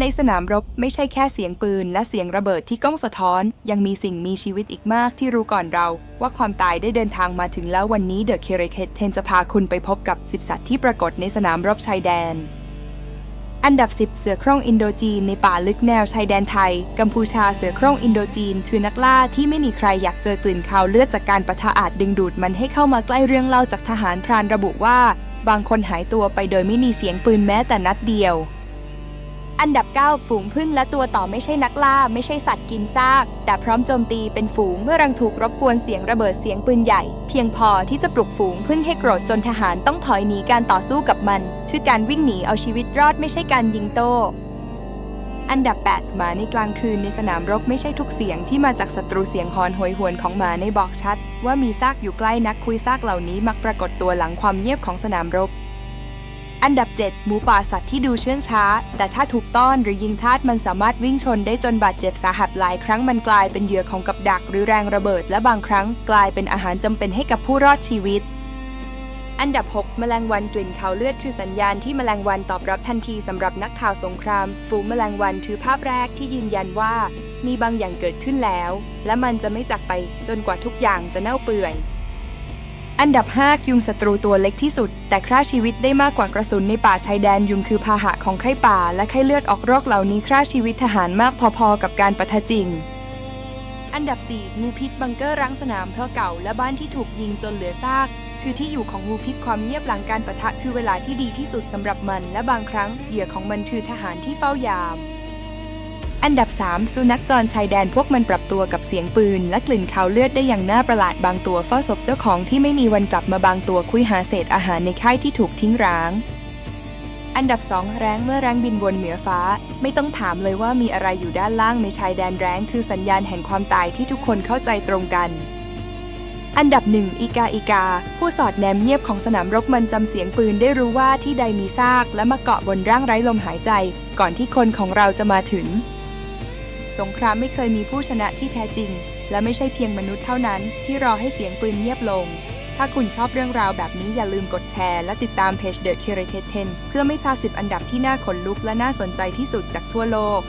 ในสนามรบไม่ใช่แค่เสียงปืน และเสียงระเบิดที่ก้องสะท้อน ยังมีสิ่งมีชีวิตอีกมากที่รู้ก่อนเรา ว่าความตายได้เดินทางมาถึงแล้ววันนี้เดอะเคเรเคเทนจะพาคุณไปพบกับ 10 สัตว์ที่ปรากฏในสนามรบชายแดน อันดับ 10 เสือโคร่งอินโดจีนในป่าลึกแนวชายแดนไทย กัมพูชาเสือโคร่งอินโดจีนคือนักล่าที่ไม่มีใครอยากเจอกลิ่นคาวเลือดจากการประทะอาจดึงดูดมันให้เข้ามาใกล้เรื่องเล่าจากทหารพรานระบุว่า บางคนหายตัวไปโดยไม่มีเสียงปืนแม้แต่นัดเดียว อันดับ 9 ฝูงพึ่งและตัวต่อไม่ใช่นักล่า ไม่ใช่สัตว์กินซาก แต่พร้อมโจมตีเป็นฝูงเมื่อรังถูกรบกวนเสียงระเบิดเสียงปืนใหญ่ เพียงพอที่จะปลุกฝูงพึ่งให้โกรธจนทหารต้องถอยหนีการต่อสู้กับมัน คือการวิ่งหนีเอาชีวิตรอดไม่ใช่การยิงโต้อันดับ 8 หมาในกลางคืนในสนามรบไม่ใช่ทุกเสียงที่มาจากศัตรูเสียงฮอนโหยหวนของหมาในบอกชัด ว่ามีซากอยู่ใกล้นักคุยซากเหล่านี้มักปรากฏตัวหลังความเงียบของสนามรบ อันดับ 7 หมูป่าสัตว์ที่ดูเชื่องช้า แต่ถ้าถูกต้อนหรือยิงทาดมันสามารถวิ่งชนได้จนบาดเจ็บสาหัสหลายครั้งมันกลายเป็นเหยื่อของกับดักหรือแรงระเบิด และบางครั้งกลายเป็นอาหารจำเป็นให้กับผู้รอดชีวิต อันดับ 6 แมลงวันกลิ่นเขาเลือดคือสัญญาณที่แมลงวันตอบรับทันทีสำหรับนักข่าวสงคราม ฝูงแมลงวันถือภาพแรกที่ยืนยันว่า มีบางอย่างเกิดขึ้นแล้ว และมันจะไม่จากไปจนกว่าทุกอย่างจะเน่าเปื่อย อันดับ 5 ยุงศัตรูตัวเล็กที่สุด แต่ฆ่าชีวิตได้มากกว่ากระสุนในป่าชายแดนยุงคือพาหะของไข้ป่า และไข้เลือดออกโรคเหล่านี้ฆ่าชีวิตทหารมากพอๆ กับการปะทะจริง อันดับ 4 งูพิษบังเกอร์รังสนามเพอเก่าและบ้านที่ถูกยิงจนเหลือซากคือที่อยู่ของงูพิษความเงียบหลังการปะทะคือเวลาที่ดีที่สุดสำหรับมัน และบางครั้งเหยื่อของมันคือทหารที่เฝ้ายาม อันดับ 3 สุนัขจรชายแดนพวกมันปรับตัวกับเสียงปืน และกลิ่นคาวเลือดได้อย่างน่าประหลาดบางตัวเฝ้าศพเจ้าของที่ไม่มีวันกลับมาบางตัวคุยหาเศษอาหารในค่ายที่ถูกทิ้งร้าง อันดับ 2 แร้งเมื่อแร้งบินวนเหนือฟ้า ไม่ต้องถามเลยว่ามีอะไรอยู่ด้านล่างในชายแดนแร้งคือสัญญาณแห่งความตายที่ทุกคนเข้าใจตรงกันอันดับหนึ่งอีกาอีกา ผู้สอดแนมเงียบของสนามรบมันจำเสียงปืนได้รู้ว่าที่ใดมีซากและมาเกาะบนร่างไร้ลมหายใจ ก่อนที่คนของเราจะมาถึง สงครามไม่เคยมีผู้ชนะที่แท้จริง และไม่ใช่เพียงมนุษย์เท่านั้นที่รอให้เสียงปืนเงียบลง ถ้าคุณชอบเรื่องราวแบบนี้อย่าลืมกดแชร์และติดตามเพจ The Curated 10 เพื่อไม่พลาด10 อันดับที่น่าขนลุกและน่าสนใจที่สุดจากทั่วโลก